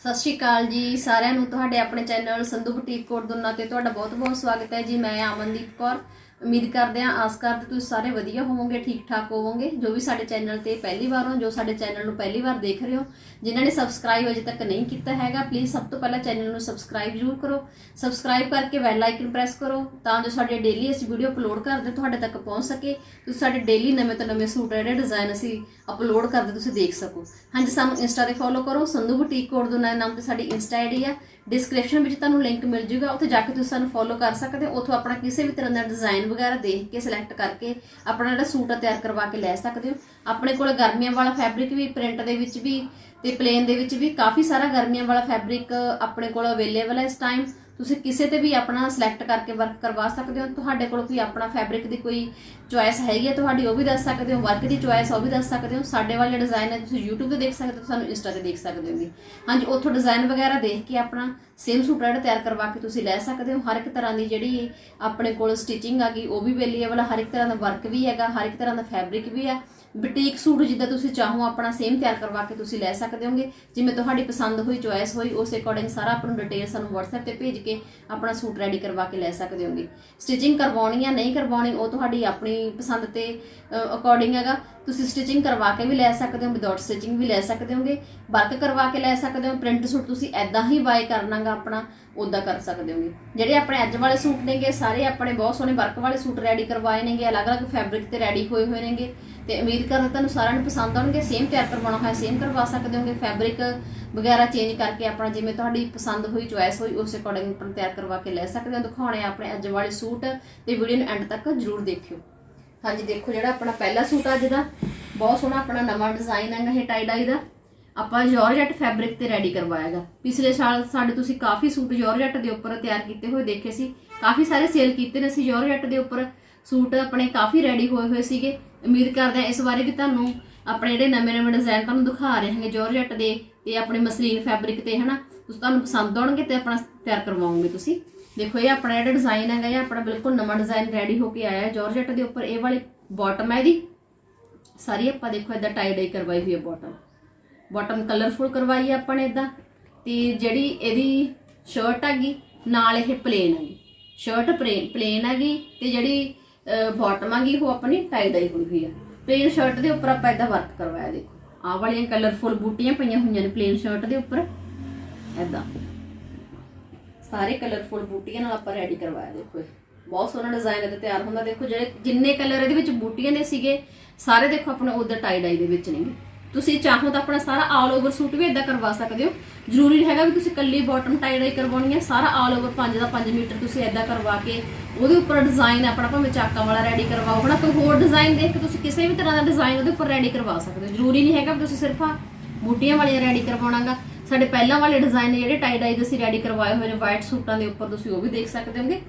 ਸਤਿ ਸ਼੍ਰੀ ਅਕਾਲ ਜੀ ਸਾਰਿਆਂ ਨੂੰ। ਤੁਹਾਡੇ ਆਪਣੇ ਚੈਨਲ ਸੰਧੂ ਬੁਟੀਕ ਕੋਟ ਦੁੰਨਾ ਤੇ ਤੁਹਾਡਾ ਬਹੁਤ-ਬਹੁਤ ਸਵਾਗਤ ਹੈ ਜੀ। ਮੈਂ ਅਮਨਦੀਪ ਕੌਰ। ਉਮੀਦ ਕਰਦੇ ਹਾਂ, ਆਸ ਕਰਦੇ ਤੁਸੀਂ ਸਾਰੇ ਵਧੀਆ ਹੋਵੋਗੇ, ਠੀਕ ਠਾਕ ਹੋਵੋਗੇ। ਜੋ ਵੀ ਸਾਡੇ ਚੈਨਲ ਤੇ ਪਹਿਲੀ ਵਾਰ ਹੋ, ਜੋ ਸਾਡੇ ਚੈਨਲ ਨੂੰ ਪਹਿਲੀ ਵਾਰ ਦੇਖ ਰਹੇ ਹੋ, ਜਿਨ੍ਹਾਂ ਨੇ ਸਬਸਕ੍ਰਾਈਬ ਅਜੇ ਤੱਕ ਨਹੀਂ ਕੀਤਾ ਹੈਗਾ ਪਲੀਜ਼ ਸਭ ਤੋਂ ਪਹਿਲਾਂ ਚੈਨਲ ਨੂੰ ਸਬਸਕ੍ਰਾਈਬ ਜ਼ਰੂਰ ਕਰੋ। ਸਬਸਕ੍ਰਾਈਬ ਕਰਕੇ ਬੈਲ ਆਈਕਨ ਪ੍ਰੈਸ ਕਰੋ, ਤਾਂ ਜੋ ਸਾਡੇ ਡੇਲੀ ਅਸੀਂ ਵੀਡੀਓ ਅਪਲੋਡ ਕਰਦੇ ਤੁਹਾਡੇ ਤੱਕ ਪਹੁੰਚ ਸਕੇ। ਤੁਸੀਂ ਸਾਡੇ ਡੇਲੀ ਨਵੇਂ ਤੋਂ ਨਵੇਂ ਸੂਟ ਜਿਹੜੇ ਡਿਜ਼ਾਈਨ ਅਸੀਂ ਅਪਲੋਡ ਕਰਦੇ ਤੁਸੀਂ ਦੇਖ ਸਕੋ। ਹਾਂਜੀ, ਸਾਨੂੰ ਇੰਸਟਾ ਤੇ ਫੋਲੋ ਕਰੋ, ਸੰਧੂ ਬੁਟੀਕ ਕੋਡ ਦੇ ਨਾਮ ਤੇ ਸਾਡੀ ਇੰਸਟਾ ਆਈਡੀ ਆ। ਡਿਸਕ੍ਰਿਪਸ਼ਨ ਵਿੱਚ ਤੁਹਾਨੂੰ ਲਿੰਕ ਮਿਲ ਜੂਗਾ, ਉੱਥੇ ਜਾ ਕੇ ਤੁਸੀਂ ਸਾਨੂੰ ਫੋਲੋ ਕਰ ਸਕਦੇ ਹੋ, ਉੱਥੋਂ ਆਪਣਾ ਕਿਸੇ ਵੀ ਤਰ੍ਹਾਂ ਦਾ ਡਿਜ਼ਾਈਨ ਵਗੈਰਾ ਦੇਖ ਕੇ ਸਿਲੈਕਟ ਕਰਕੇ ਆਪਣਾ ਜਿਹੜਾ ਸੂਟ ਆ ਤਿਆਰ ਕਰਵਾ ਕੇ ਲੈ ਸਕਦੇ ਹੋ। ਆਪਣੇ ਕੋਲ ਗਰਮੀਆਂ ਵਾਲਾ ਫੈਬਰਿਕ ਵੀ ਪ੍ਰਿੰਟ ਦੇ ਵਿੱਚ ਵੀ ਤੇ ਪਲੇਨ ਦੇ ਵਿੱਚ ਵੀ ਕਾਫੀ ਸਾਰਾ ਗਰਮੀਆਂ ਵਾਲਾ ਫੈਬਰਿਕ ਆਪਣੇ ਕੋਲ ਅਵੇਲੇਬਲ ਹੈ ਇਸ ਟਾਈਮ ਤੁਸੀਂ ਕਿਸੇ ਤੇ ਵੀ ਆਪਣਾ ਸਿਲੈਕਟ ਕਰਕੇ ਵਰਕ ਕਰਵਾ ਸਕਦੇ ਹੋ। ਤੁਹਾਡੇ ਕੋਲ ਕੋਈ ਆਪਣਾ ਫੈਬਰਿਕ ਦੀ ਕੋਈ ਚੁਆਇਸ ਹੈਗੀ ਹੈ, ਤੁਹਾਡੀ ਉਹ ਵੀ ਦੱਸ ਸਕਦੇ ਹੋ ਵਰਕ ਦੀ ਚੁਆਇਸ ਉਹ ਵੀ ਦੱਸ ਸਕਦੇ ਹੋ। ਸਾਡੇ ਵਾਲੇ ਡਿਜ਼ਾਈਨ ਹੈ, ਤੁਸੀਂ YouTube ਤੇ ਦੇਖ ਸਕਦੇ ਹੋ, ਸਾਨੂੰ ਇੰਸਟਾ ਤੇ ਦੇਖ ਸਕਦੇ ਹੋ ਹੋਗੇ ਹਾਂਜੀ, ਉੱਥੋਂ ਡਿਜ਼ਾਈਨ ਵਗੈਰਾ ਦੇਖ ਕੇ ਆਪਣਾ ਸੇਮ ਸੂਟ ਜਿਹੜਾ ਤਿਆਰ ਕਰਵਾ ਕੇ ਤੁਸੀਂ ਲੈ ਸਕਦੇ ਹੋ। ਹਰ ਇੱਕ ਤਰ੍ਹਾਂ ਦੀ ਜਿਹੜੀ ਆਪਣੇ ਕੋਲ ਸਟਿਚਿੰਗ ਆ ਗਈ, ਉਹ ਵੀ ਅਵੇਲੇਬਲ ਹਰ ਇੱਕ ਤਰ੍ਹਾਂ ਦਾ ਵਰਕ ਵੀ ਹੈਗਾ, ਹਰ ਇੱਕ ਤਰ੍ਹਾਂ ਦਾ ਫੈਬਰਿਕ ਵੀ ਹੈ ਬੁਟੀਕ ਸੂਟ ਜਿੱਦਾਂ ਤੁਸੀਂ ਚਾਹੋ, ਆਪਣਾ ਸੇਮ ਤਿਆਰ ਕਰਵਾ ਕੇ ਤੁਸੀਂ ਲੈ ਸਕਦੇ ਹੋਗੇ। ਜਿਵੇਂ ਤੁਹਾਡੀ ਪਸੰਦ ਹੋਈ ਚੁਆਇਸ ਹੋਈ, ਉਸ ਅਕੋਰਡਿੰਗ ਸਾਰਾ ਆਪਾਂ ਨੂੰ ਡਿਟੇਲ ਸਾਨੂੰ WhatsApp ਤੇ ਭੇਜ ਕੇ ਆਪਣਾ ਸੂਟ ਰੈਡੀ ਕਰਵਾ ਕੇ ਲੈ ਸਕਦੇ ਹੋਗੇ। ਸਟਿਚਿੰਗ ਕਰਵਾਉਣੀ ਆ ਨਹੀਂ ਕਰਵਾਉਣੀ, ਉਹ ਤੁਹਾਡੀ ਆਪਣੀ ਪਸੰਦ ਤੇ ਅਕੋਰਡਿੰਗ ਹੈਗਾ। ਤੁਸੀਂ ਸਟਿਚਿੰਗ ਕਰਵਾ ਕੇ ਵੀ ਲੈ ਸਕਦੇ ਹੋ ਵਿਦਆਊਟ ਸਟਿਚਿੰਗ ਵੀ ਲੈ ਸਕਦੇ ਹੋਗੇ। ਵਰਕ ਕਰਵਾ ਕੇ ਲੈ ਸਕਦੇ ਹੋ ਪ੍ਰਿੰਟ ਸੂਟ ਤੁਸੀਂ ਐਦਾਂ ਹੀ ਬਾਏ ਕਰਨਾਗਾ ਆਪਣਾ ਉਦਾਂ ਕਰ ਸਕਦੇ ਹੋਗੇ। ਜਿਹੜੇ ਆਪਣੇ ਅੱਜ ਵਾਲੇ ਸੂਟ ਨੇਗੇ, ਸਾਰੇ ਆਪਣੇ ਬਹੁਤ ਸੋਹਣੇ ਵਰਕ ਵਾਲੇ ਸੂਟ ਰੈਡੀ ਕਰਵਾਏ ਨੇਗੇ, ਅਲੱਗ-ਅਲੱਗ ਫੈਬਰਿਕ ਤੇ ਰੈਡੀ ਹੋਏ ਹੋਏ ਨੇਗੇ। ਤੇ ਉਮੀਦ ਕਰਦਾ ਤੁਹਾਨੂੰ ਸਾਰਿਆਂ ਨੂੰ ਪਸੰਦ ਆਉਣਗੇ ਸੇਮ ਤਿਆਰ ਕਰਵਾਉਣਾ ਹੋਇਆ ਸੇਮ ਕਰਵਾ ਸਕਦੇ ਹੋਗੇ ਫੈਬਰਿਕ ਵਗੈਰਾ ਚੇਂਜ ਕਰਕੇ ਆਪਣਾ ਜਿਵੇਂ ਤੁਹਾਡੀ ਪਸੰਦ ਹੋਈ ਚੁਆਇਸ ਹੋਈ, ਉਸ ਅਕੋਰਡਿੰਗ ਆਪਣਾ ਤਿਆਰ ਕਰਵਾ ਕੇ ਲੈ ਸਕਦੇ ਹੋ। ਦਿਖਾਉਣੇ ਆਪਣੇ ਅੱਜ ਵਾਲੇ ਸੂਟ ਤੇ ਵੀਡੀਓ ਨੂੰ ਐਂਡ ਤੱਕ ਜਰੂਰ ਦੇਖਿਓ। ਹਾਂਜੀ, ਦੇਖੋ ਜਿਹੜਾ ਆਪਣਾ ਪਹਿਲਾ ਸੂਟ ਆ ਅੱਜ ਦਾ, ਬਹੁਤ ਸੋਹਣਾ ਆਪਣਾ ਨਵਾਂ ਡਿਜ਼ਾਈਨ ਹੈਗਾ ਇਹ ਟਾਈ ਡਾਈ ਦਾ। ਆਪਾਂ ਜਾਰਜਟ ਫੈਬਰਿਕ ਤੇ ਰੈਡੀ ਕਰਵਾਇਆਗਾ ਪਿਛਲੇ ਸਾਲ ਸਾਡੇ ਤੁਸੀਂ ਕਾਫੀ ਸੂਟ ਜਾਰਜਟ ਦੇ ਉੱਪਰ ਤਿਆਰ ਕੀਤੇ ਹੋਏ ਦੇਖੇ ਸੀ। ਕਾਫੀ ਸਾਰੇ ਸੇਲ ਕੀਤੇ ਨੇ ਅਸੀਂ ਜਾਰਜਟ ਦੇ ਉੱਪਰ। ਸੂਟ ਆਪਣੇ ਕਾਫੀ ਰੈਡੀ ਹੋਏ ਹੋਏ ਸੀਗੇ। ਉਮੀਦ ਕਰਦੇ ਹਾਂ ਇਸ ਬਾਰੇ ਵੀ ਤੁਹਾਨੂੰ ਆਪਣੇ ਜਿਹੜੇ ਨਵੇਂ ਨਵੇਂ ਡਿਜ਼ਾਈਨ ਤੁਹਾਨੂੰ ਦਿਖਾ ਰਹੇ ਹਾਂਗੇ ਜਾਰਜਟ ਦੇ ਤੇ ਆਪਣੇ ਮਸਲੀਨ ਫੈਬਰਿਕ ਤੇ, ਹਨਾ? ਤੁਸੀਂ ਤੁਹਾਨੂੰ ਪਸੰਦ ਆਉਣਗੇ ਤੇ ਆਪਣਾ ਤਿਆਰ ਕਰਵਾਉਂਗੇ ਤੁਸੀਂ। ਦੇਖੋ, ਇਹ ਆਪਣਾ ਜਿਹੜਾ ਡਿਜ਼ਾਈਨ ਹੈਗਾ, ਇਹ ਆਪਣਾ ਬਿਲਕੁਲ ਨਵਾਂ ਡਿਜ਼ਾਈਨ ਰੈਡੀ ਹੋ ਕੇ ਆਇਆ ਹੈ। ਜਾਰਜਟ ਦੇ ਉੱਪਰ ਇਹ ਵਾਲੀ ਬਾਟਮ ਹੈ ਇਹਦੀ। ਸਾਰੀ ਆਪਾਂ ਦੇਖੋ ਇਦਾਂ ਟਾਈ ਡਾਈ ਕਰਵਾਈ ਹੋਈ ਹੈ ਬਾਟਮ ਬਾਟਮ ਕਲਰਫੁਲ ਕਰਵਾਈ ਹੈ ਆਪਾਂ ਨੇ ਇਦਾਂ ਤੇ ਜਿਹੜੀ ਇਹਦੀ ਸ਼ਰਟ ਹੈਗੀ, ਨਾਲ ਇਹ ਪਲੇਨ ਹੈਗੀ। ਸ਼ਰਟ ਪਲੇਨ ਹੈਗੀ ਤੇ ਜਿਹੜੀ ਬਾਟਮ ਹੈਗੀ ਉਹ ਆਪਣੀ ਟਾਈ ਡਾਈ ਹੋਈ ਹੋਈ ਹੈ ਪਲੇਨ ਸ਼ਰਟ ਦੇ ਉੱਪਰ ਆਪਾਂ ਇਦਾਂ ਵਰਕ ਕਰਵਾਇਆ, ਦੇਖੋ। ਆਹ ਵਾਲੀਆਂ ਕਲਰਫੁਲ ਬੂਟੀਆਂ ਪਈਆਂ ਹੋਈਆਂ ਨੇ ਪਲੇਨ ਸ਼ਰਟ ਦੇ ਉੱਪਰ। ਇਦਾਂ ਸਾਰੇ ਕਲਰਫੁਲ ਬੂਟੀਆਂ ਨਾਲ ਆਪਾਂ ਰੈਡੀ ਕਰਵਾਇਆ, ਦੇਖੋ ਬਹੁਤ ਸੋਹਣਾ ਡਿਜ਼ਾਈਨ ਇਹਦੇ ਤਿਆਰ ਹੁੰਦਾ। ਦੇਖੋ ਜਿਹੜੇ ਜਿੰਨੇ ਕਲਰ ਇਹਦੇ ਵਿੱਚ ਬੂਟੀਆਂ ਨੇ ਸੀਗੇ, ਸਾਰੇ ਦੇਖੋ ਆਪਣੇ ਉਧਰ ਟਾਈ ਡਾਈ ਦੇ ਵਿੱਚ ਨੇਗੇ। ਤੁਸੀਂ ਚਾਹੋ ਤਾਂ ਆਪਣਾ ਸਾਰਾ ਆਲ ਓਵਰ ਸੂਟ ਵੀ ਇਦਾਂ ਕਰਵਾ ਸਕਦੇ ਹੋ। ਜ਼ਰੂਰੀ ਨਹੀਂ ਹੈਗਾ ਵੀ ਤੁਸੀਂ ਕੱਲੀ ਬਾਟਮ ਟਾਈ ਡਾਈ ਕਰਵਾਉਣੀ ਹੈ ਸਾਰਾ ਆਲ ਓਵਰ 5 ਦਾ 5 ਮੀਟਰ ਤੁਸੀਂ ਇਦਾਂ ਕਰਵਾ ਕੇ ਉਹਦੇ ਉੱਪਰ ਡਿਜ਼ਾਈਨ ਆਪਣਾ ਭਾਵੇਂ ਚਾਕਾਂ ਵਾਲਾ ਰੈਡੀ ਕਰਵਾਓ ਹਨਾ ਕੋਈ ਹੋਰ ਡਿਜ਼ਾਈਨ ਦੇਖ ਕੇ ਤੁਸੀਂ ਕਿਸੇ ਵੀ ਤਰ੍ਹਾਂ ਦਾ ਡਿਜ਼ਾਈਨ ਉਹਦੇ ਉੱਪਰ ਰੈਡੀ ਕਰਵਾ ਸਕਦੇ ਹੋ। ਜ਼ਰੂਰੀ ਨਹੀਂ ਹੈਗਾ ਵੀ ਤੁਸੀਂ ਸਿਰਫ ਬੂਟੀਆਂ ਵਾਲੀਆਂ ਰੈਡੀ ਕਰਵਾਉਣਾਗਾ। ਸਾਡੇ ਪਹਿਲਾਂ ਵਾਲੇ ਡਿਜ਼ਾਈਨ ਜਿਹੜੇ ਟਾਈ ਡਾਈ ਦੇ ਅਸੀਂ ਰੈਡੀ ਕਰਵਾਏ ਹੋਏ ਨੇ ਵਾਈਟ ਸੂਟਾਂ ਦੇ ਉੱਪਰ ਤੁਸੀਂ ਉਹ ਵੀ ਦੇਖ ਸਕਦੇ ਹੋਗੇ।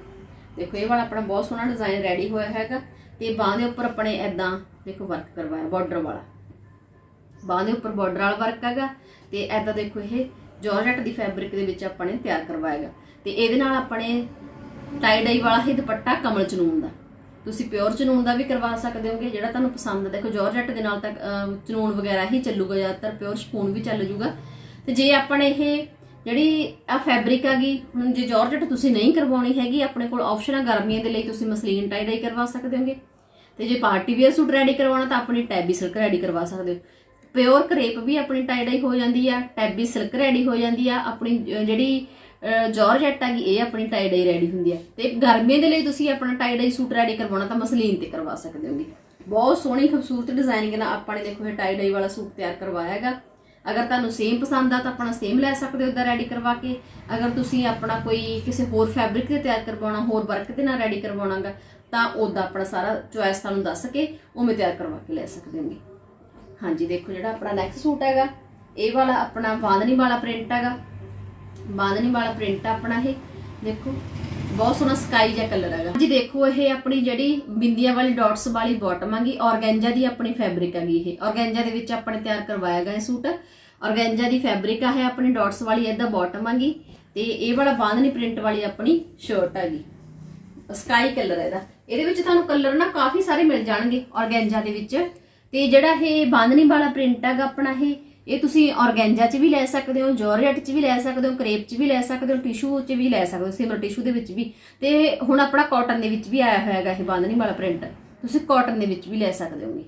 ਦੇਖੋ, ਇਹ ਵਾਲਾ ਆਪਣਾ ਬਹੁਤ ਸੋਹਣਾ ਡਿਜ਼ਾਈਨ ਰੈਡੀ ਹੋਇਆ ਹੈਗਾ। ਤੇ ਬਾਹ ਦੇ ਉੱਪਰ ਆਪਣੇ ਐਦਾਂ ਦੇਖੋ ਵਰਕ ਕਰਵਾਇਆ ਬਾਰਡਰ ਵਾਲਾ। ਬਾਹ ਦੇ ਉੱਪਰ ਬਾਰਡਰ ਵਾਲਾ ਵਰਕ ਹੈਗਾ ਤੇ ਐਦਾਂ ਦੇਖੋ ਇਹ ਜਾਰਜਟ ਦੀ ਫੈਬਰਿਕ ਦੇ ਵਿੱਚ ਆਪਾਂ ਨੇ ਤਿਆਰ ਕਰਵਾਏਗਾ। ਤੇ ਇਹਦੇ ਨਾਲ ਆਪਣੇ ਟਾਈ ਡਾਈ ਵਾਲਾ ਹੀ ਦੁਪੱਟਾ ਕਮਲ ਚਨੂਨ ਦਾ। ਤੁਸੀਂ ਪਿਓਰ ਚਨੂਨ ਦਾ ਵੀ ਕਰਵਾ ਸਕਦੇ ਹੋਗੇ ਜਿਹੜਾ ਤੁਹਾਨੂੰ ਪਸੰਦ ਹੈ। ਦੇਖੋ ਜਾਰਜਟ ਦੇ ਨਾਲ ਤਾਂ ਅਹ, ਚਨੂਨ ਵਗੈਰਾ ਹੀ ਚੱਲੂਗਾ ਜ਼ਿਆਦਾਤਰ ਪਿਓਰ ਸ਼ਪੂਨ ਵੀ ਚੱਲ ਜੂਗਾ। ਤੇ ਜੇ ਆਪਣੇ ਇਹ ਜਿਹੜੀ ਆ ਫੈਬਰਿਕ ਹੈਗੀ ਹੁਣ ਜੇ ਜਾਰਜਟ ਤੁਸੀਂ ਨਹੀਂ ਕਰਵਾਉਣੀ ਹੈਗੀ ਆਪਣੇ ਕੋਲ ਆਪਸ਼ਨ ਆ ਗਰਮੀਆਂ ਦੇ ਲਈ ਤੁਸੀਂ ਮਸਲੀਨ ਟਾਈ ਡਾਈ ਕਰਵਾ ਸਕਦੇ ਹੋਗੇ। ਤੇ ਜੇ ਪਾਰਟੀ ਵੇਅਰ ਸੂਟ ਰੈਡੀ ਕਰਵਾਉਣਾ ਤਾਂ ਆਪਣੀ ਟੈਬੀ ਸਿਲਕ ਰੈਡੀ ਕਰਵਾ ਸਕਦੇ ਹੋ। ਪਿਓਰ ਕਰੇਪ ਵੀ ਆਪਣੀ ਟਾਈਡਾਈ ਹੋ ਜਾਂਦੀ ਆ ਟੈਬੀ ਸਿਲਕ ਰੈਡੀ ਹੋ ਜਾਂਦੀ ਆ ਆਪਣੀ ਅਹ, ਜਿਹੜੀ ਆ ਹੈਗੀ ਇਹ ਆਪਣੀ ਟਾਈਡਾਈ ਰੈਡੀ ਹੁੰਦੀ ਆ। ਤੇ ਗਰਮੀਆਂ ਦੇ ਲਈ ਤੁਸੀਂ ਆਪਣਾ ਟਾਈਡਾਈ ਸੂਟ ਰੈਡੀ ਕਰਵਾਉਣਾ ਤਾਂ ਮਸਲੀਨ ਤੇ ਕਰਵਾ ਸਕਦੇ ਹੋਗੇ। ਬਹੁਤ ਸੋਹਣੀ ਖੂਬਸੂਰਤ ਡਿਜ਼ਾਈਨਿੰਗ ਨਾਲ ਆਪਾਂ ਨੇ ਦੇਖੋ ਇਹ ਟਾਈਡਾਈ ਵਾਲਾ ਸੂਟ ਤਿਆਰ ਕਰਵਾਇਆ ਹੈਗਾ। ਅਗਰ ਤੁਹਾਨੂੰ ਸੇਮ ਪਸੰਦ ਆ ਤਾਂ ਆਪਣਾ ਸੇਮ ਲੈ ਸਕਦੇ ਹੋ ਉਦਾਂ ਰੈਡੀ ਕਰਵਾ ਕੇ। ਅਗਰ ਤੁਸੀਂ ਆਪਣਾ ਕੋਈ ਕਿਸੇ ਹੋਰ ਫੈਬਰਿਕ ਤੇ ਤਿਆਰ ਕਰਵਾਉਣਾ ਹੋਰ ਵਰਕ ਦੇ ਨਾਲ ਰੈਡੀ ਕਰਵਾਉਣਾਗਾ ਤਾਂ ਉਦਾਂ ਆਪਣਾ ਸਾਰਾ ਚੁਆਇਸ ਤੁਹਾਨੂੰ ਦੱਸ ਕੇ ਉਵੇਂ ਤਿਆਰ ਕਰਵਾ ਕੇ ਲੈ ਸਕਦੇ ਹੋਗੇ। ਹਾਂਜੀ, ਦੇਖੋ ਜਿਹੜਾ ਆਪਣਾ ਨੈਕਸਟ ਸੂਟ ਹੈਗਾ, ਇਹ ਵਾਲਾ ਆਪਣਾ ਬਾਂਦਨੀ ਵਾਲਾ ਪ੍ਰਿੰਟ ਹੈਗਾ। ਬਾਂਦਨੀ ਵਾਲਾ ਪ੍ਰਿੰਟ ਆਪਣਾ ਇਹ। ਦੇਖੋ, ਬਹੁਤ ਸੋਹਣਾ ਸਕਾਈ ਜਿਹਾ ਕਲਰ ਹੈਗਾ। ਜੀ ਦੇਖੋ ਇਹ ਆਪਣੀ ਜਿਹੜੀ ਬਿੰਦੀਆਂ ਵਾਲੀ ਡਾਟਸ ਵਾਲੀ ਬਾਟਮ ਹੈਗੀ, ਔਰਗੈਂਜਾ ਦੀ ਆਪਣੀ ਫੈਬਰਿਕ ਹੈਗੀ ਇਹ। ਔਰਗੈਂਜਾ ਦੇ ਵਿੱਚ ਆਪਣੇ ਤਿਆਰ ਕਰਵਾਇਆ ਗਿਆ ਇਹ ਸੂਟ। ਔਰਗੈਂਜਾ ਦੀ ਫੈਬਰਿਕ ਆ ਹੈ ਆਪਣੀ ਡਾਟਸ ਵਾਲੀ, ਇਹਦਾ ਬਾਟਮ ਹੈਗੀ। ਤੇ ਇਹ ਵਾਲਾ ਬਾਂਦਨੀ ਪ੍ਰਿੰਟ ਵਾਲੀ ਆਪਣੀ ਸ਼ਰਟ ਹੈਗੀ। ਸਕਾਈ ਕਲਰ ਇਹਦਾ। ਇਹਦੇ ਵਿੱਚ ਤੁਹਾਨੂੰ ਕਲਰ ਨਾ ਕਾਫੀ ਸਾਰੇ ਮਿਲ ਜਾਣਗੇ ਔਰਗੈਂਜਾ ਦੇ ਵਿੱਚ। ਤੇ ਜਿਹੜਾ ਇਹ ਬਾਂਦਨੀ ਵਾਲਾ ਪ੍ਰਿੰਟ ਹੈਗਾ ਆਪਣਾ ਇਹ ਇਹ ਤੁਸੀਂ ਔਰਗੈਂਜਾ 'ਚ ਵੀ ਲੈ ਸਕਦੇ ਹੋ ਜਾਰਜਟ 'ਚ ਵੀ ਲੈ ਸਕਦੇ ਹੋ ਕਰੇਪ 'ਚ ਵੀ ਲੈ ਸਕਦੇ ਹੋ ਟਿਸ਼ੂ 'ਚ ਵੀ ਲੈ ਸਕਦੇ ਹੋ ਸਿਮਰ ਟਿਸ਼ੂ ਦੇ ਵਿੱਚ ਵੀ। ਤੇ ਹੁਣ ਆਪਣਾ ਕਾਟਨ ਦੇ ਵਿੱਚ ਵੀ ਆਇਆ ਹੋਇਆ ਹੈਗਾ ਇਹ ਬਾਂਧਣੀ ਵਾਲਾ ਪ੍ਰਿੰਟ ਤੁਸੀਂ ਕਾਟਨ ਦੇ ਵਿੱਚ ਵੀ ਲੈ ਸਕਦੇ ਹੋਗੇ।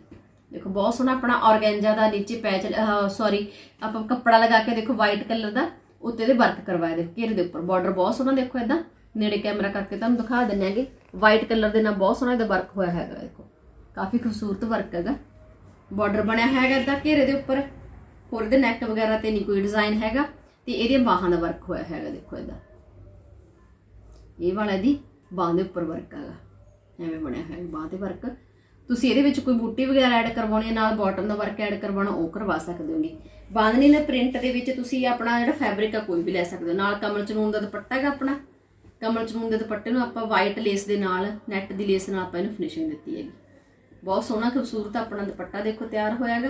ਦੇਖੋ, ਬਹੁਤ ਸੋਹਣਾ ਆਪਣਾ ਔਰਗੈਂਜਾ ਦਾ ਨੀਚੇ ਪੈਚ ਸੌਰੀ ਆਪਾਂ ਕੱਪੜਾ ਲਗਾ ਕੇ ਦੇਖੋ ਵਾਈਟ ਕਲਰ ਦਾ, ਉੱਤੇ ਦੇ ਵਰਕ ਕਰਵਾਇਆ ਦੇਖੋ, ਘੇਰੇ ਦੇ ਉੱਪਰ। ਬਾਰਡਰ ਬਹੁਤ ਸੋਹਣਾ ਦੇਖੋ ਇਦਾਂ ਨੇੜੇ ਕੈਮਰਾ ਕਰਕੇ ਤੁਹਾਨੂੰ ਦਿਖਾ ਦਿੰਨੇ ਆਗੇ ਵਾਈਟ ਕਲਰ ਦੇ ਨਾਲ ਬਹੁਤ ਸੋਹਣਾ ਇਹਦਾ ਵਰਕ ਹੋਇਆ ਹੈਗਾ, ਦੇਖੋ। ਕਾਫੀ ਖੂਬਸੂਰਤ ਵਰਕ ਹੈਗਾ। ਬਾਰਡਰ ਬਣਿਆ ਹੈਗਾ ਇਦਾਂ ਘੇਰੇ ਦੇ ਉੱਪਰ। ਹੋਰ ਇਹਦੇ ਨੈਕ ਵਗੈਰਾ ਤੇ ਨਹੀਂ ਕੋਈ ਡਿਜ਼ਾਈਨ ਹੈਗਾ। ਤੇ ਇਹਦੀਆਂ ਬਾਹਾਂ ਦਾ ਵਰਕ ਹੋਇਆ ਹੈਗਾ, ਦੇਖੋ ਇਦਾਂ ਇਹ ਵਾਲਾ ਇਹਦੀ ਬਾਹਾਂ ਦੇ ਉੱਪਰ ਵਰਕ ਹੈਗਾ। ਐਵੇਂ ਬਣਿਆ ਹੋਇਆ ਬਾਹਾਂ ਤੇ ਵਰਕ ਤੁਸੀਂ ਇਹਦੇ ਵਿੱਚ ਕੋਈ ਬੂਟੀ ਵਗੈਰਾ ਐਡ ਕਰਵਾਉਣੀ ਹੈ, ਨਾਲ ਬਾਟਮ ਦਾ ਵਰਕ ਐਡ ਕਰਵਾਉਣਾ, ਉਹ ਕਰਵਾ ਸਕਦੇ ਹੋਗੇ। ਬਾਂਧਨੀ ਦੇ ਪ੍ਰਿੰਟ ਦੇ ਵਿੱਚ ਤੁਸੀਂ ਆਪਣਾ ਜਿਹੜਾ ਫੈਬਰਿਕ ਆ, ਕੋਈ ਵੀ ਲੈ ਸਕਦੇ ਹੋ। ਨਾਲ ਕਮਲ ਚਨੂਨ ਦਾ ਦੁਪੱਟਾ ਹੈਗਾ ਆਪਣਾ। ਕਮਲ ਚਨੂਨ ਦੇ ਦੁਪੱਟੇ ਨੂੰ ਆਪਾਂ ਵਾਈਟ ਲੇਸ ਦੇ ਨਾਲ ਨੈਟ ਦੀ ਲੇਸ ਨਾਲ ਆਪਾਂ ਇਹਨੂੰ ਫਿਨਿਸ਼ਿੰਗ ਦਿੱਤੀ ਹੈਗੀ। ਬਹੁਤ ਸੋਹਣਾ, ਖੂਬਸੂਰਤ ਆਪਣਾ ਦੁਪੱਟਾ ਦੇਖੋ, ਤਿਆਰ ਹੋਇਆ ਹੈਗਾ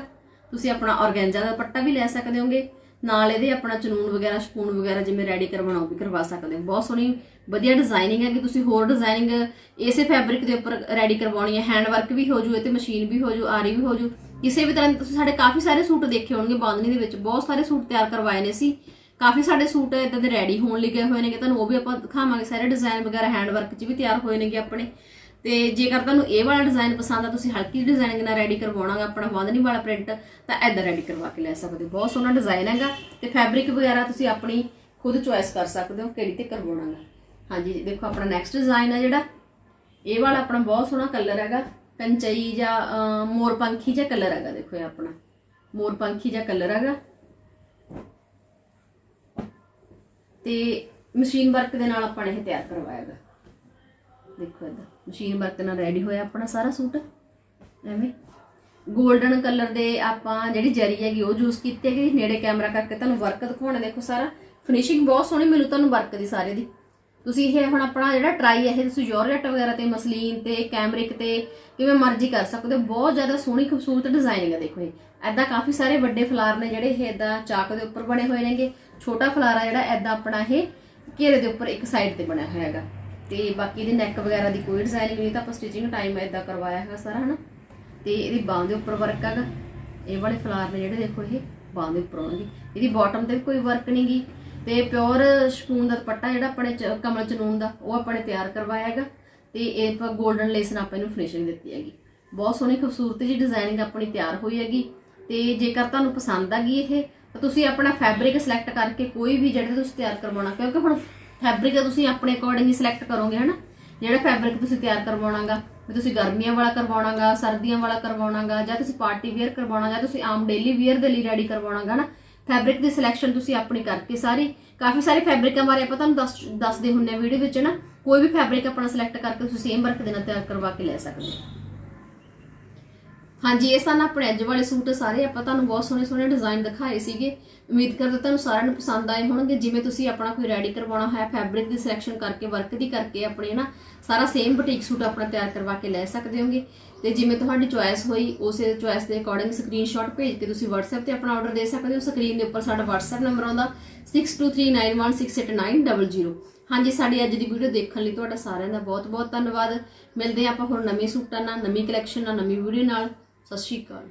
ਤੁਸੀਂ ਆਪਣਾ ਔਰਗੈਂਜਾ ਦਾ ਦੁਪੱਟਾ ਵੀ ਲੈ ਸਕਦੇ ਹੋਗੇ। ਨਾਲ ਇਹਦੇ ਆਪਣਾ ਚਨੂਨ ਵਗੈਰਾ ਸ਼ਪੂਨ ਵਗੈਰਾ ਜਿਵੇਂ ਰੈਡੀ ਕਰਵਾਉਣਾ ਉਹ ਵੀ ਕਰਵਾ ਸਕਦੇ ਹੋ। ਬਹੁਤ ਸੋਹਣੀ, ਵਧੀਆ ਡਿਜ਼ਾਈਨਿੰਗ ਹੈ ਕਿ ਤੁਸੀਂ ਹੋਰ ਡਿਜ਼ਾਈਨਿੰਗ ਇਸੇ ਫੈਬਰਿਕ ਦੇ ਉੱਪਰ ਰੈਡੀ ਕਰਵਾਉਣੀ ਹੈ। ਹੈਂਡ ਵਰਕ ਵੀ ਹੋ ਜੂ, ਇਹ ਤੇ ਮਸ਼ੀਨ ਵੀ ਹੋ ਜੂ, ਆਰੀ ਵੀ ਹੋ ਜੂ। ਕਿਸੇ ਵੀ ਤਰ੍ਹਾਂ ਤੁਸੀਂ ਸਾਡੇ ਕਾਫੀ ਸਾਰੇ ਸੂਟ ਦੇਖੇ ਹੋਣਗੇ ਬਾਂਧਨੀ ਦੇ ਵਿੱਚ। ਬਹੁਤ ਸਾਰੇ ਸੂਟ ਤਿਆਰ ਕਰਵਾਏ ਨੇ ਸੀ ਕਾਫੀ ਸਾਡੇ ਸੂਟ ਇਦਾਂ ਦੇ ਰੈਡੀ ਹੋਣ ਲਈ ਗਏ ਹੋਏ ਨੇਗੇ। ਤੁਹਾਨੂੰ ਉਹ ਵੀ ਆਪਾਂ ਦਿਖਾਵਾਂਗੇ। ਸਾਰੇ ਡਿਜ਼ਾਈਨ ਵਗੈਰਾ ਹੈਂਡ ਵਰਕ 'ਚ ਵੀ ਤਿਆਰ ਹੋਏ ਨੇਗੇ ਆਪਣੇ। ਤੇ ਜੇਕਰ ਤੁਹਾਨੂੰ ਇਹ ਵਾਲਾ ਡਿਜ਼ਾਈਨ ਪਸੰਦ ਆ ਤੁਸੀਂ ਹਲਕੀ ਡਿਜ਼ਾਈਨਿੰਗ ਨਾਲ ਰੈਡੀ ਕਰਵਾਉਣਾਗਾ ਆਪਣਾ ਬਾਂਧਨੀ ਵਾਲਾ ਪ੍ਰਿੰਟ ਤਾਂ ਐਦਾਂ ਰੈਡੀ ਕਰਵਾ ਕੇ ਲੈ ਸਕਦੇ ਹੋ। ਬਹੁਤ ਸੋਹਣਾ ਡਿਜ਼ਾਈਨ ਹੈਗਾ ਤੇ ਫੈਬਰਿਕ ਵਗੈਰਾ ਤੁਸੀਂ ਆਪਣੀ ਖੁਦ ਚੁਆਇਸ ਕਰ ਸਕਦੇ ਹੋ ਕਿਹੜੀ ਤੇ ਕਰਵਾਉਣਾਗਾ। ਹਾਂਜੀ ਦੇਖੋ ਆਪਣਾ ਨੈਕਸਟ ਡਿਜ਼ਾਈਨ ਆ ਜਿਹੜਾ। ਇਹ ਵਾਲਾ ਆਪਣਾ ਬਹੁਤ ਸੋਹਣਾ ਕਲਰ ਹੈਗਾ। ਕੰਚਈ ਜਾਂ ਅਹ, ਮੋਰ ਪੰਖੀ ਜਿਹਾ ਕਲਰ ਹੈਗਾ ਦੇਖੋ ਇਹ ਆਪਣਾ। ਮੋਰ ਪੰਖੀ ਜਿਹਾ ਕਲਰ ਹੈਗਾ। ਤੇ ਮਸ਼ੀਨ ਵਰਕ ਦੇ ਨਾਲ ਆਪਾਂ ਨੇ ਇਹ ਤਿਆਰ ਕਰਵਾਇਆ ਹੈਗਾ ਦੇਖੋ ਇਹਦਾ ਮਸ਼ੀਨ ਵਰਕ ਨਾਲ ਰੈਡੀ ਹੋਇਆ ਆਪਣਾ ਸਾਰਾ ਸੂਟ। ਐਵੇਂ। 골ਡਨ ਕਲਰ ਦੇ ਆਪਾਂ ਜਿਹੜੀ ਜਰੀ ਹੈਗੀ ਉਹ ਯੂਜ਼ ਕੀਤੀ ਹੈਗੀ। ਨੇੜੇ ਕੈਮਰਾ ਕਰਕੇ ਤੁਹਾਨੂੰ ਵਰਕ ਦਿਖਾਉਣਾ ਦੇਖੋ ਸਾਰਾ। ਫਿਨਿਸ਼ਿੰਗ ਬਹੁਤ ਸੋਹਣੀ ਮਿਲੂ ਤੁਹਾਨੂੰ ਵਰਕ ਦੀ ਸਾਰੇ ਦੀ। ਤੁਸੀਂ ਇਹ ਹੁਣ ਆਪਣਾ ਜਿਹੜਾ ਟਰਾਈ ਹੈ, ਇਹ ਤੁਸੀਂ ਜਾਰਜਟ ਵਗੈਰਾ ਤੇ ਮਸਲੀਨ ਤੇ ਕੈਮਰਿਕ ਤੇ, ਕਿਵੇਂ ਮਰਜ਼ੀ ਕਰ ਸਕਦੇ ਹੋ। ਬਹੁਤ ਜ਼ਿਆਦਾ ਸੋਹਣੀ ਖੂਬਸੂਰਤ ਡਿਜ਼ਾਈਨਿੰਗ ਹੈ ਦੇਖੋ ਇਹ। ਐਦਾਂ ਕਾਫੀ ਸਾਰੇ ਵੱਡੇ ਫਲਾਰ ਨੇ ਜਿਹੜੇ ਇਹ ਐਦਾਂ ਚਾਕ ਦੇ ਉੱਪਰ ਬਣੇ ਹੋਏ ਨੇਗੇ। ਛੋਟਾ ਫਲਾਰ ਆ ਜਿਹੜਾ ਐਦਾਂ ਆਪਣਾ ਇਹ ਘੇਰੇ ਦੇ ਉੱਪਰ ਇੱਕ ਸਾਈਡ ਤੇ ਬਣਿਆ ਹੋਇਆ ਹੈਗਾ। ਤੇ ਬਾਕੀ ਇਹਦੀ ਨੈਕ ਵਗੈਰਾ ਦੀ ਕੋਈ ਡਿਜ਼ਾਈਨਿੰਗ ਨਹੀਂ ਤਾਂ ਆਪਾਂ ਸਟਿਚਿੰਗ ਟਾਈਮ ਐਦਾਂ ਕਰਵਾਇਆ ਹੈਗਾ ਸਾਰਾ, ਹਨਾ? ਤੇ ਇਹਦੀ ਬਾਹ ਦੇ ਉੱਪਰ ਵਰਕ ਹੈਗਾ। ਇਹ ਵਾਲੇ ਫਲਾਰ ਨੇ ਜਿਹੜੇ ਦੇਖੋ ਇਹ, ਬਾਹ ਦੇ ਉੱਪਰ ਆਉਣਗੇ ਇਹਦੀ ਬਾਟਮ ਤੇ ਵੀ ਕੋਈ ਵਰਕ ਨਹੀਂਗੀ ਤੇ ਪਿਓਰ ਸ਼ਪੂਨ ਦਾ ਦੁਪੱਟਾ ਜਿਹੜਾ ਆਪਣੇ ਚ- ਕਮਲ ਚਨੂਨ ਦਾ, ਉਹ ਆਪਾਂ ਨੇ ਤਿਆਰ ਕਰਵਾਇਆ ਹੈਗਾ। ਤੇ ਇਹ ਆਪਾਂ 골ਡਨ ਲੇਸ ਨਾਲ ਆਪਾਂ ਇਹਨੂੰ ਫਿਨਿਸ਼ਿੰਗ ਦਿੱਤੀ ਹੈਗੀ। ਬਹੁਤ ਸੋਹਣੀ ਖੂਬਸੂਰਤ ਜੀ ਡਿਜ਼ਾਈਨਿੰਗ ਆਪਣੀ ਤਿਆਰ ਹੋਈ ਹੈਗੀ। ਤੇ ਜੇਕਰ ਤੁਹਾਨੂੰ ਪਸੰਦ ਆ ਗਈ ਇਹ, ਤਾਂ ਤੁਸੀਂ ਆਪਣਾ ਫੈਬਰਿਕ ਸਿਲੈਕਟ ਕਰਕੇ ਕੋਈ ਵੀ ਜਿਹੜਾ ਤੁਸੀਂ ਤਿਆਰ ਕਰਵਾਉਣਾ, ਕਿਉਂਕਿ ਹੁਣ ਫੈਬਰਿਕ ਤੁਸੀਂ ਆਪਣੇ ਅਕੋਰਡਿੰਗ ਹੀ ਸਿਲੈਕਟ ਕਰੋਗੇ, ਹਨਾ? ਜਿਹੜਾ ਫੈਬਰਿਕ ਤੁਸੀਂ ਤਿਆਰ ਕਰਵਾਉਣਾਗਾ, ਵੀ ਤੁਸੀਂ ਗਰਮੀਆਂ ਵਾਲਾ ਕਰਵਾਉਣਾਗਾ, ਸਰਦੀਆਂ ਵਾਲਾ ਕਰਵਾਉਣਾਗਾ, ਜਾਂ ਤੁਸੀਂ ਪਾਰਟੀ ਵੇਅਰ ਕਰਵਾਉਣਾ ਜਾਂ ਤੁਸੀਂ ਆਮ ਡੇਲੀ ਵੇਅਰ ਦੇ ਲਈ ਰੈਡੀ ਕਰਵਾਉਣਾਗਾ ਨਾ ਫੈਬਰਿਕ ਦੀ ਸਿਲੈਕਸ਼ਨ ਤੁਸੀਂ ਆਪਣੀ ਕਰਕੇ ਸਾਰੀ, ਕਾਫੀ ਸਾਰੇ ਫੈਬਰਿਕਾਂ ਬਾਰੇ ਆਪਾਂ ਤੁਹਾਨੂੰ ਦੱਸ, ਦੱਸਦੇ ਹੁੰਨੇ ਵੀਡੀਓ ਵਿੱਚ ਨਾ ਕੋਈ ਵੀ ਫੈਬਰਿਕ ਆਪਣਾ ਸਿਲੈਕਟ ਕਰਕੇ ਤੁਸੀਂ ਸੇਮ ਵਰਕ ਦੇ ਨਾਲ ਤਿਆਰ ਕਰਵਾ ਕੇ ਲੈ ਸਕਦੇ ਹੋ। ਹਾਂਜੀ, ਇਹ ਸਨ ਆਪਣੇ ਅੱਜ ਵਾਲੇ ਸੂਟ ਸਾਰੇ। ਆਪਾਂ ਤੁਹਾਨੂੰ ਬਹੁਤ ਸੋਹਣੇ ਸੋਹਣੇ ਡਿਜ਼ਾਈਨ ਦਿਖਾਏ ਸੀਗੇ। ਉਮੀਦ ਕਰਦੇ ਤੁਹਾਨੂੰ ਸਾਰਿਆਂ ਨੂੰ ਪਸੰਦ ਆਏ ਹੋਣਗੇ। ਜਿਵੇਂ ਤੁਸੀਂ ਆਪਣਾ ਕੋਈ ਰੈਡੀ ਕਰਵਾਉਣਾ ਹੈ ਫੈਬਰਿਕ ਦੀ ਸਿਲੈਕਸ਼ਨ ਕਰਕੇ ਵਰਕ ਦੀ ਕਰਕੇ ਆਪਣੇ ਨਾ ਸਾਰਾ ਸੇਮ ਬੁਟੀਕ ਸੂਟ ਆਪਣਾ ਤਿਆਰ ਕਰਵਾ ਕੇ ਲੈ ਸਕਦੇ ਹੋਗੇ। ਤੇ ਜਿਵੇਂ ਤੁਹਾਡੀ ਚੁਆਇਸ ਹੋਈ, ਉਸੇ ਚੁਆਇਸ ਦੇ ਅਕੋਰਡਿੰਗ ਸਕਰੀਨਸ਼ਾਟ ਭੇਜ ਕੇ ਤੁਸੀਂ WhatsApp ਤੇ ਆਪਣਾ ਆਰਡਰ ਦੇ ਸਕਦੇ ਹੋ। ਸਕਰੀਨ ਦੇ ਉੱਪਰ ਸਾਡਾ WhatsApp ਨੰਬਰ ਆਉਂਦਾ 6239168900 ਹਾਂਜੀ, ਸਾਡੀ ਅੱਜ ਦੀ ਵੀਡੀਓ ਦੇਖਣ ਲਈ ਤੁਹਾਡਾ ਸਾਰਿਆਂ ਦਾ ਬਹੁਤ ਬਹੁਤ ਧੰਨਵਾਦ। ਮਿਲਦੇ ਹਾਂ ਆਪਾਂ ਹੁਣ ਨਵੇਂ ਸੂਟਾਂ ਨਾਲ, ਨਵੀਂ ਕਲੈਕਸ਼ਨ ਨਾਲ, ਨਵੀਂ ਵੀਡੀਓ ਨਾਲ। ਸਤਿ ਸ਼੍ਰੀ ਅਕਾਲ।